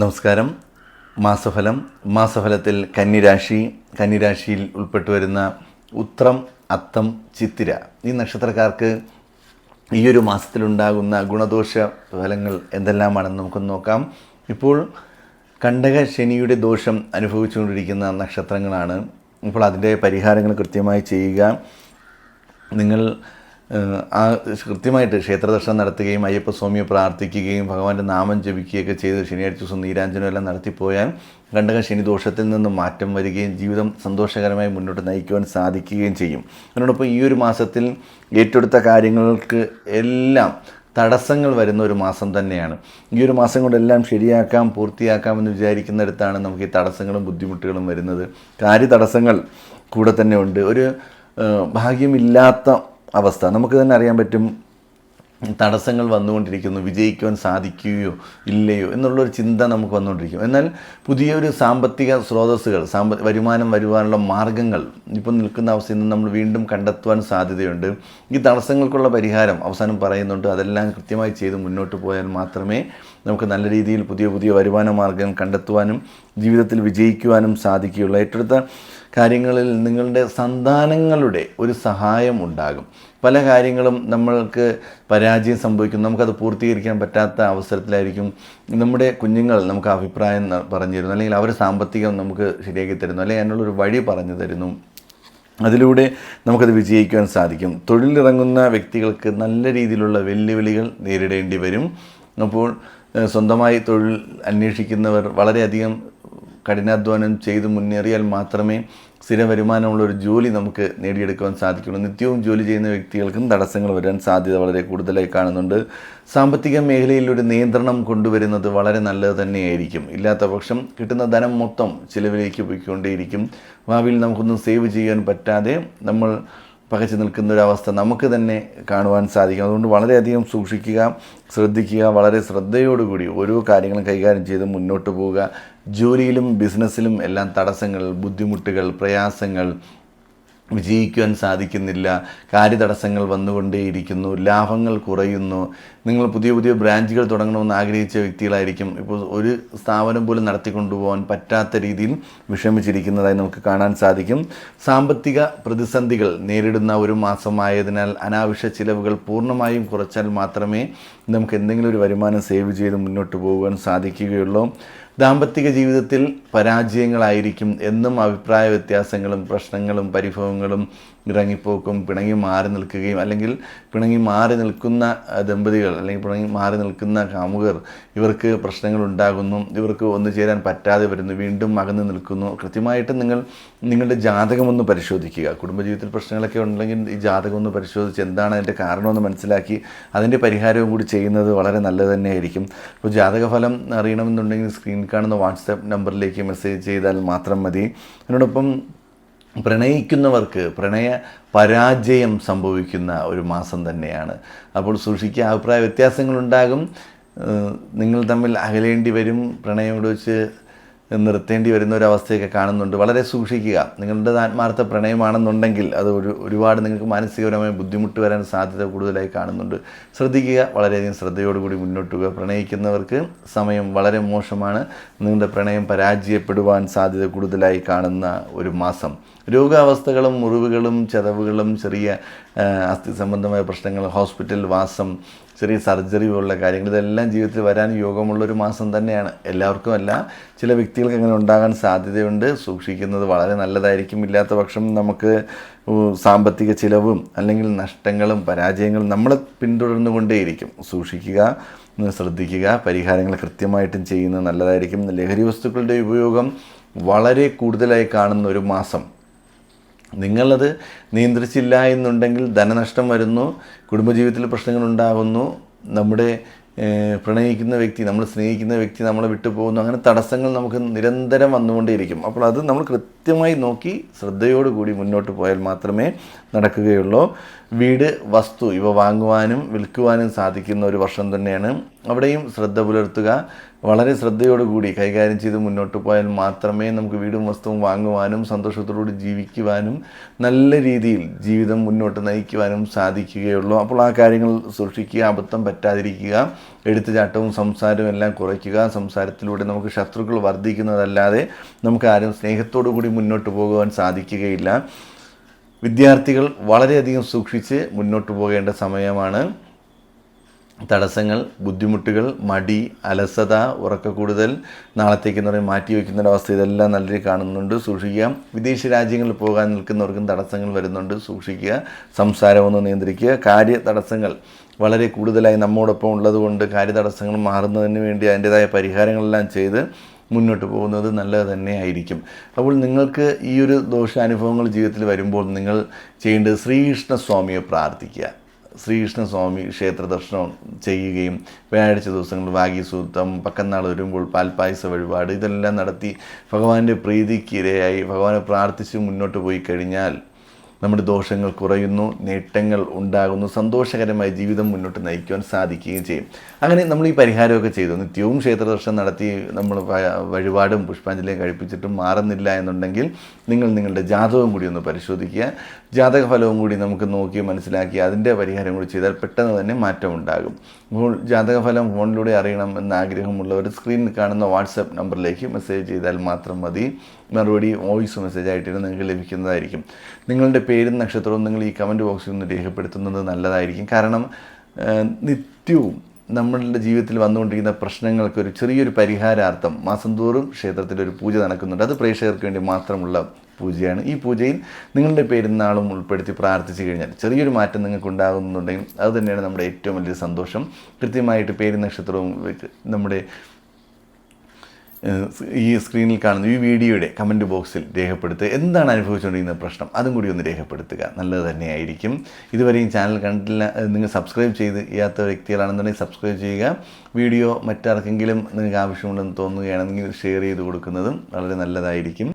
നമസ്കാരം. മാസഫലം. മാസഫലത്തിൽ കന്നിരാശി കന്നിരാശിയിൽ ഉൾപ്പെട്ടു വരുന്ന ഉത്രം അത്തം ചിത്തിര. ഈ നക്ഷത്രക്കാർക്ക് ഈ ഒരു മാസത്തിലുണ്ടാകുന്ന ഗുണദോഷ ഫലങ്ങൾ എന്തെല്ലാമാണെന്ന് നമുക്കൊന്ന് നോക്കാം. ഇപ്പോൾ കണ്ടക ശനിയുടെ ദോഷം അനുഭവിച്ചുകൊണ്ടിരിക്കുന്ന നക്ഷത്രങ്ങളാണ്. ഇപ്പോൾ അതിന്റെ പരിഹാരങ്ങൾ കൃത്യമായി ചെയ്യുക. നിങ്ങൾ ആ കൃത്യമായിട്ട് ക്ഷേത്രദർശനം നടത്തുകയും അയ്യപ്പസ്വാമിയെ പ്രാർത്ഥിക്കുകയും ഭഗവാന്റെ നാമം ജപിക്കുകയൊക്കെ ചെയ്ത് ശനിയാഴ്ച ദിവസം നീരാഞ്ജനം എല്ലാം നടത്തിപ്പോയാൽ കണ്ടക ശനി ദോഷത്തിൽ നിന്ന് മാറ്റം വരികയും ജീവിതം സന്തോഷകരമായി മുന്നോട്ട് നയിക്കുവാൻ സാധിക്കുകയും ചെയ്യും. അതിനോടൊപ്പം ഈ ഒരു മാസത്തിൽ ഏറ്റെടുത്ത കാര്യങ്ങൾക്ക് എല്ലാം തടസ്സങ്ങൾ വരുന്ന ഒരു മാസം തന്നെയാണ്. ഈ ഒരു മാസം കൊണ്ടെല്ലാം ശരിയാക്കാം പൂർത്തിയാക്കാമെന്ന് വിചാരിക്കുന്നിടത്താണ് നമുക്ക് ഈ തടസ്സങ്ങളും ബുദ്ധിമുട്ടുകളും വരുന്നത്. കാര്യ തടസ്സങ്ങൾ കൂടെ തന്നെ ഉണ്ട്. ഒരു ഭാഗ്യമില്ലാത്ത അവസ്ഥ. നമുക്ക് തന്നെ അറിയാൻ പറ്റും തടസ്സങ്ങൾ വന്നുകൊണ്ടിരിക്കുന്നു വിജയിക്കുവാൻ സാധിക്കുകയോ ഇല്ലയോ എന്നുള്ളൊരു ചിന്ത നമുക്ക് വന്നുകൊണ്ടിരിക്കും. എന്നാൽ പുതിയൊരു സാമ്പത്തിക സ്രോതസ്സുകൾ സാമ്പ വരുമാനം വരുവാനുള്ള മാർഗങ്ങൾ ഇപ്പം നിൽക്കുന്ന അവസ്ഥയിൽ നിന്ന് നമ്മൾ വീണ്ടും കണ്ടെത്തുവാൻ സാധ്യതയുണ്ട്. ഈ തടസ്സങ്ങൾക്കുള്ള പരിഹാരം അവസാനം പറയുന്നുണ്ട്. അതെല്ലാം കൃത്യമായി ചെയ്ത് മുന്നോട്ട് പോയാൽ മാത്രമേ നമുക്ക് നല്ല രീതിയിൽ പുതിയ പുതിയ വരുമാന മാർഗം കണ്ടെത്തുവാനും ജീവിതത്തിൽ വിജയിക്കുവാനും സാധിക്കുകയുള്ളൂ. ഏറ്റെടുത്ത കാര്യങ്ങളിൽ നിങ്ങളുടെ സന്താനങ്ങളുടെ ഒരു സഹായം ഉണ്ടാകും. പല കാര്യങ്ങളും നമ്മൾക്ക് പരാജയം സംഭവിക്കും നമുക്കത് പൂർത്തീകരിക്കാൻ പറ്റാത്ത അവസരത്തിലായിരിക്കും. നമ്മുടെ കുഞ്ഞുങ്ങൾ നമുക്ക് അഭിപ്രായം പറഞ്ഞു തരുന്നു അല്ലെങ്കിൽ അവർ സാമ്പത്തികം നമുക്ക് ശരിയാക്കി തരുന്നു. അല്ലെങ്കിൽ അതിനുള്ളൊരു വഴി പറഞ്ഞു തരുന്നു. അതിലൂടെ നമുക്കത് വിജയിക്കുവാൻ സാധിക്കും. തൊഴിലിറങ്ങുന്ന വ്യക്തികൾക്ക് നല്ല രീതിയിലുള്ള വെല്ലുവിളികൾ നേരിടേണ്ടി വരും. അപ്പോൾ സ്വന്തമായി തൊഴിൽ അന്വേഷിക്കുന്നവർ വളരെയധികം കഠിനാധ്വാനം ചെയ്ത് മുന്നേറിയാൽ മാത്രമേ സ്ഥിര വരുമാനമുള്ള ഒരു ജോലി നമുക്ക് നേടിയെടുക്കുവാൻ സാധിക്കുള്ളൂ. നിത്യവും ജോലി ചെയ്യുന്ന വ്യക്തികൾക്കും തടസ്സങ്ങൾ വരാൻ സാധ്യത വളരെ കൂടുതലായി കാണുന്നുണ്ട്. സാമ്പത്തിക മേഖലയിൽ ഒരു നിയന്ത്രണം കൊണ്ടുവരുന്നത് വളരെ നല്ലത് തന്നെയായിരിക്കും. ഇല്ലാത്ത പക്ഷം കിട്ടുന്ന ധനം മൊത്തം ചിലവിലേക്ക് പോയിക്കൊണ്ടേയിരിക്കും. ഭാവിയിൽ നമുക്കൊന്നും സേവ് ചെയ്യാൻ പറ്റാതെ നമ്മൾ പകച്ചു നിൽക്കുന്ന ഒരു അവസ്ഥ നമുക്ക് തന്നെ കാണുവാൻ സാധിക്കും. അതുകൊണ്ട് വളരെയധികം സൂക്ഷിക്കുക ശ്രദ്ധിക്കുക വളരെ ശ്രദ്ധയോടുകൂടി ഓരോ കാര്യങ്ങളും കൈകാര്യം ചെയ്ത് മുന്നോട്ട് പോവുക. ജോലിയിലും ബിസിനസ്സിലും എല്ലാം തടസ്സങ്ങൾ ബുദ്ധിമുട്ടുകൾ പ്രയാസങ്ങൾ വിജയിക്കുവാൻ സാധിക്കുന്നില്ല. കാര്യതടസ്സങ്ങൾ വന്നുകൊണ്ടേയിരിക്കുന്നു. ലാഭങ്ങൾ കുറയുന്നു. നിങ്ങൾ പുതിയ പുതിയ ബ്രാഞ്ചുകൾ തുടങ്ങണമെന്ന് ആഗ്രഹിച്ച വ്യക്തികളായിരിക്കും. ഇപ്പോൾ ഒരു സ്ഥാപനം പോലും നടത്തിക്കൊണ്ടുപോകാൻ പറ്റാത്ത രീതിയിൽ വിഷമിച്ചിരിക്കുന്നതായി നമുക്ക് കാണാൻ സാധിക്കും. സാമ്പത്തിക പ്രതിസന്ധികൾ നേരിടുന്ന ഒരു മാസമായതിനാൽ അനാവശ്യ ചിലവുകൾ പൂർണമായും കുറച്ചാൽ മാത്രമേ നമുക്ക് എന്തെങ്കിലും ഒരു വരുമാനം സേവ് ചെയ്ത് മുന്നോട്ട് പോകുവാൻ സാധിക്കുകയുള്ളൂ. ദാമ്പത്തിക ജീവിതത്തിൽ പരാജയങ്ങളായിരിക്കും എന്നും അഭിപ്രായ വ്യത്യാസങ്ങളും പ്രശ്നങ്ങളും പരിഭവങ്ങളും ഇറങ്ങിപ്പോക്കും പിണങ്ങി മാറി നിൽക്കുകയും അല്ലെങ്കിൽ പിണങ്ങി മാറി നിൽക്കുന്ന ദമ്പതികൾ അല്ലെങ്കിൽ പിണങ്ങി മാറി നിൽക്കുന്ന കാമുകർ ഇവർക്ക് പ്രശ്നങ്ങൾ ഉണ്ടാകുന്നു ഇവർക്ക് ഒന്നു ചേരാൻ പറ്റാതെ വരുന്നു വീണ്ടും അകന്നു നിൽക്കുന്നു. കൃത്യമായിട്ട് നിങ്ങൾ നിങ്ങളുടെ ജാതകം ഒന്ന് പരിശോധിക്കുക. കുടുംബജീവിതത്തിൽ പ്രശ്നങ്ങളൊക്കെ ഉണ്ടെങ്കിൽ ഈ ജാതകം ഒന്ന് പരിശോധിച്ച് എന്താണ് അതിന്റെ കാരണമെന്ന് മനസ്സിലാക്കി അതിന്റെ പരിഹാരവും കൂടി ചെയ്യുന്നത് വളരെ നല്ലത് തന്നെയായിരിക്കും. അപ്പോൾ ജാതകഫലം അറിയണമെന്നുണ്ടെങ്കിൽ സ്ക്രീനിൽ കാണുന്ന വാട്സാപ്പ് നമ്പറിലേക്ക് മെസ്സേജ് ചെയ്താൽ മാത്രം മതി. അതിനോടൊപ്പം പ്രണയിക്കുന്നവർക്ക് പ്രണയ പരാജയം സംഭവിക്കുന്ന ഒരു മാസം തന്നെയാണ്. അപ്പോൾ സൂക്ഷിക്കുക അഭിപ്രായ വ്യത്യാസങ്ങളുണ്ടാകും. നിങ്ങൾ തമ്മിൽ അകലേണ്ടി വരും. പ്രണയം ഇവിടെ വെച്ച് നിർത്തേണ്ടി വരുന്ന ഒരു അവസ്ഥയൊക്കെ കാണുന്നുണ്ട്. വളരെ സൂക്ഷിക്കുക. നിങ്ങളുടെ ആത്മാർത്ഥ പ്രണയമാണെന്നുണ്ടെങ്കിൽ അത് ഒരു ഒരുപാട് നിങ്ങൾക്ക് മാനസികപരമായ ബുദ്ധിമുട്ട് വരാൻ സാധ്യത കൂടുതലായി കാണുന്നുണ്ട്. ശ്രദ്ധിക്കുക. വളരെയധികം ശ്രദ്ധയോടുകൂടി മുന്നോട്ട് പോകുക പ്രണയിക്കുന്നവർക്ക് സമയം വളരെ മോശമാണ്. നിങ്ങളുടെ പ്രണയം പരാജയപ്പെടുവാൻ സാധ്യത കൂടുതലായി കാണുന്ന ഒരു മാസം. രോഗാവസ്ഥകളും മുറിവുകളും ചതവുകളും ചെറിയ അസ്ഥി സംബന്ധമായ പ്രശ്നങ്ങൾ ഹോസ്പിറ്റൽ വാസം ചെറിയ സർജറി പോലുള്ള കാര്യങ്ങൾ. ഇതെല്ലാം ജീവിതത്തിൽ വരാൻ യോഗമുള്ള ഒരു മാസം തന്നെയാണ്. എല്ലാവർക്കും അല്ല ചില വ്യക്തികൾക്ക് അങ്ങനെ ഉണ്ടാകാൻ സാധ്യതയുണ്ട്. സൂക്ഷിക്കുന്നത് വളരെ നല്ലതായിരിക്കും. ഇല്ലാത്ത പക്ഷം നമുക്ക് സാമ്പത്തിക ചിലവും അല്ലെങ്കിൽ നഷ്ടങ്ങളും പരാജയങ്ങളും നമ്മളെ പിന്തുടർന്നുകൊണ്ടേയിരിക്കും. സൂക്ഷിക്കുക ശ്രദ്ധിക്കുക. പരിഹാരങ്ങൾ കൃത്യമായിട്ടും ചെയ്യുന്നത് നല്ലതായിരിക്കും. ലഹരി വസ്തുക്കളുടെ ഉപയോഗം വളരെ കൂടുതലായി കാണുന്ന ഒരു മാസം നിങ്ങളത് നിയന്ത്രിച്ചില്ല എന്നുണ്ടെങ്കിൽ ധനനഷ്ടം വരുന്നു കുടുംബജീവിതത്തിൽ പ്രശ്നങ്ങൾ ഉണ്ടാകുന്നു നമ്മുടെ പ്രണയിക്കുന്ന വ്യക്തി നമ്മൾ സ്നേഹിക്കുന്ന വ്യക്തി നമ്മളെ വിട്ടുപോകുന്നു അങ്ങനെ തടസ്സങ്ങൾ നമുക്ക് നിരന്തരം വന്നുകൊണ്ടേയിരിക്കും. അപ്പോൾ അത് നമ്മൾ കൃത്യമായി നോക്കി ശ്രദ്ധയോടുകൂടി മുന്നോട്ട് പോയാൽ മാത്രമേ നടക്കുകയുള്ളൂ. വീട് വസ്തു ഇവ വാങ്ങുവാനും വിൽക്കുവാനും സാധിക്കുന്ന ഒരു വർഷം തന്നെയാണ് അവിടെയും ശ്രദ്ധ പുലർത്തുക. വളരെ ശ്രദ്ധയോടുകൂടി കൈകാര്യം ചെയ്ത് മുന്നോട്ട് പോയാൽ മാത്രമേ നമുക്ക് വീടും വസ്തുവും വാങ്ങുവാനും സന്തോഷത്തോടുകൂടി ജീവിക്കുവാനും നല്ല രീതിയിൽ ജീവിതം മുന്നോട്ട് നയിക്കുവാനും സാധിക്കുകയുള്ളൂ. അപ്പോൾ ആ കാര്യങ്ങൾ സൂക്ഷിക്കുക അബദ്ധം പറ്റാതിരിക്കുക എടുത്തുചാട്ടവും സംസാരവും എല്ലാം കുറയ്ക്കുക. സംസാരത്തിലൂടെ നമുക്ക് ശത്രുക്കൾ വർദ്ധിക്കുന്നതല്ലാതെ നമുക്ക് ആരും സ്നേഹത്തോടു കൂടി മുന്നോട്ട് പോകുവാൻ സാധിക്കുകയില്ല. വിദ്യാർത്ഥികൾ വളരെയധികം സൂക്ഷിച്ച് മുന്നോട്ട് പോകേണ്ട സമയമാണ്. തടസ്സങ്ങൾ ബുദ്ധിമുട്ടുകൾ മടി അലസത ഉറക്കക്കൂടുതൽ നാളത്തേക്ക് എന്ന് പറയും മാറ്റി വയ്ക്കുന്ന അവസ്ഥ ഇതെല്ലാം നല്ല രീതിയിൽ കാണുന്നുണ്ട്. സൂക്ഷിക്കുക. വിദേശ രാജ്യങ്ങളിൽ പോകാൻ നിൽക്കുന്നവർക്കും തടസ്സങ്ങൾ വരുന്നുണ്ട്. സൂക്ഷിക്കുക. സംസാരമൊന്നും നിയന്ത്രിക്കുക. കാര്യ തടസ്സങ്ങൾ വളരെ കൂടുതലായി നമ്മോടൊപ്പം ഉള്ളതുകൊണ്ട് കാര്യ തടസ്സങ്ങൾ മാറുന്നതിന് വേണ്ടി അതിന്റെതായ പരിഹാരങ്ങളെല്ലാം ചെയ്ത് മുന്നോട്ട് പോകുന്നത് നല്ലത് തന്നെ ആയിരിക്കും അപ്പോൾ നിങ്ങൾക്ക് ഈ ഒരു ദോഷാനുഭവങ്ങൾ ജീവിതത്തിൽ വരുമ്പോൾ നിങ്ങൾ ചെയ്യേണ്ടത് ശ്രീകൃഷ്ണസ്വാമിയെ പ്രാർത്ഥിക്കുക. ശ്രീകൃഷ്ണ സ്വാമി ക്ഷേത്ര ദർശനം ചെയ്യുകയും വ്യാഴാഴ്ച ദിവസങ്ങൾ വാഗീസൂത്രം പക്കന്നാൾ വരുമ്പോൾ പാൽപ്പായസ വഴിപാട് ഇതെല്ലാം നടത്തി ഭഗവാന്റെ പ്രീതിക്കിരയായി ഭഗവാനെ പ്രാർത്ഥിച്ച് മുന്നോട്ട് പോയി കഴിഞ്ഞാൽ നമ്മുടെ ദോഷങ്ങൾ കുറയുന്നു നേട്ടങ്ങൾ ഉണ്ടാകുന്നു സന്തോഷകരമായ ജീവിതം മുന്നോട്ട് നയിക്കുവാൻ സാധിക്കുകയും ചെയ്യും. അങ്ങനെ നമ്മൾ ഈ പരിഹാരമൊക്കെ ചെയ്തു. നിത്യവും ക്ഷേത്രദർശനം നടത്തി നമ്മൾ വഴിപാടും പുഷ്പാഞ്ജലിയും കഴിപ്പിച്ചിട്ടും മാറുന്നില്ല എന്നുണ്ടെങ്കിൽ നിങ്ങൾ നിങ്ങളുടെ ജാതകം കൂടി ഒന്ന് പരിശോധിക്കുക. ജാതക ഫലവും കൂടി നമുക്ക് നോക്കി മനസ്സിലാക്കി അതിന്റെ പരിഹാരം കൂടി ചെയ്താൽ പെട്ടെന്ന് തന്നെ മാറ്റം ഉണ്ടാകും. അപ്പോൾ ജാതകഫലം ഫോണിലൂടെ അറിയണം എന്ന ആഗ്രഹമുള്ളവർ സ്ക്രീനിൽ കാണുന്ന വാട്സപ്പ് നമ്പറിലേക്ക് മെസ്സേജ് ചെയ്താൽ മാത്രം മതി. മറുപടി വോയിസ് മെസ്സേജ് ആയിട്ടാണ് നിങ്ങൾക്ക് ലഭിക്കുന്നതായിരിക്കും. നിങ്ങളുടെ പേരും നക്ഷത്രവും നിങ്ങൾ ഈ കമന്റ് ബോക്സിൽ ഒന്ന് രേഖപ്പെടുത്തുന്നത് നല്ലതായിരിക്കും. കാരണം നിത്യവും നമ്മളുടെ ജീവിതത്തിൽ വന്നുകൊണ്ടിരിക്കുന്ന പ്രശ്നങ്ങൾക്ക് ഒരു ചെറിയൊരു പരിഹാരാർത്ഥം മാസം തോറും ക്ഷേത്രത്തിൽ ഒരു പൂജ നടക്കുന്നുണ്ട്. അത് പ്രേക്ഷകർക്ക് വേണ്ടി മാത്രമുള്ള പൂജയാണ്. ഈ പൂജയിൽ നിങ്ങളുടെ പെരുന്നാളും ഉൾപ്പെടുത്തി പ്രാർത്ഥിച്ചു കഴിഞ്ഞാൽ ചെറിയൊരു മാറ്റം നിങ്ങൾക്ക് ഉണ്ടാകുന്നുണ്ടെങ്കിൽ അത് തന്നെയാണ് നമ്മുടെ ഏറ്റവും വലിയ സന്തോഷം. കൃത്യമായിട്ട് പേര് നക്ഷത്രവും നമ്മുടെ ഈ സ്ക്രീനിൽ കാണുന്ന ഈ വീഡിയോയുടെ കമന്റ് ബോക്സിൽ രേഖപ്പെടുത്തുക. എന്താണ് അനുഭവിച്ചുകൊണ്ടിരിക്കുന്ന പ്രശ്നം? അതും കൂടി ഒന്ന് രേഖപ്പെടുത്തുക. നല്ലത് തന്നെയായിരിക്കും. ഇതുവരെയും ചാനൽ കണ്ടില്ല നിങ്ങൾ സബ്സ്ക്രൈബ് ചെയ്ത് ചെയ്യാത്ത വ്യക്തികളാണെന്നുണ്ടെങ്കിൽ സബ്സ്ക്രൈബ് ചെയ്യുക. വീഡിയോ മറ്റാർക്കെങ്കിലും നിങ്ങൾക്ക് ആവശ്യമുണ്ടെന്ന് തോന്നുകയാണെങ്കിൽ ഷെയർ ചെയ്ത് കൊടുക്കുന്നതും വളരെ നല്ലതായിരിക്കും.